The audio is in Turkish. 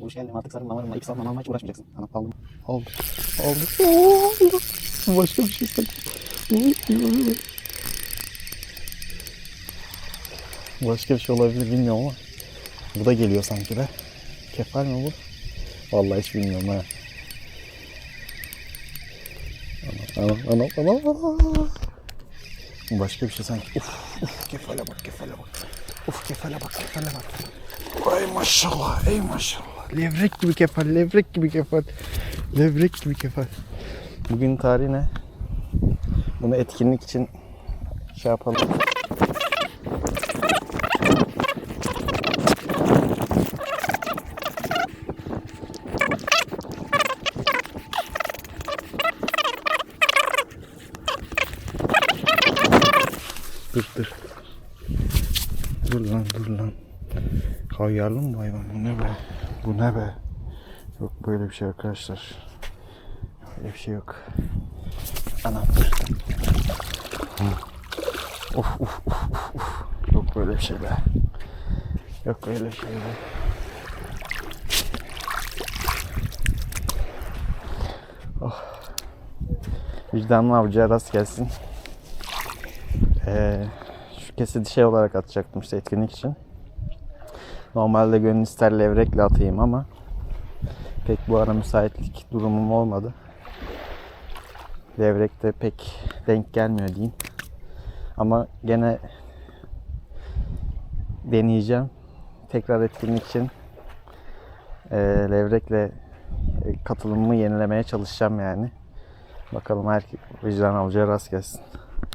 Hoş geldin artık sarılma varma. İki saat mama hiç uğraşmayacaksın. Tamam aldım. Oldu. Oldu. Oldu. Başka bir şey yok. Başka bir şey olabilir bilmiyorum ama. Bu da geliyor sanki be. Kefal mi bu? Vallahi hiç bilmiyorum ha. Anam anam anam anam. Bu Başka bir şey sanki. Uf uf kefale bak kefale bak. Uf kefale bak kefale bak. Ay maşallah ey maşallah. Levrek gibi kefal levrek gibi kefal. Levrek gibi kefal. Bugün tarih ne? Bunu etkinlik için şey yapalım. Dur dur. Dur lan dur lan. Havyarlı mı bu hayvan? Bu ne be? Bu ne be? Yok böyle bir şey arkadaşlar. Böyle bir şey yok. Anam. Of of of of of. Yok böyle bir şey be. Yok böyle bir şey be. Oh. Vicdanlı avcıya rast gelsin. Ee, şu kesidi şey olarak atacaktım işte etkinlik için. Normalde gönül ister levrekle atayım ama pek bu ara müsaitlik durumum olmadı. Levrekte pek denk gelmiyor diyeyim. Ama gene deneyeceğim. Tekrar etkinlik için e, levrekle e, katılımımı yenilemeye çalışacağım yani. Bakalım her vicdan avcıya rast gelsin.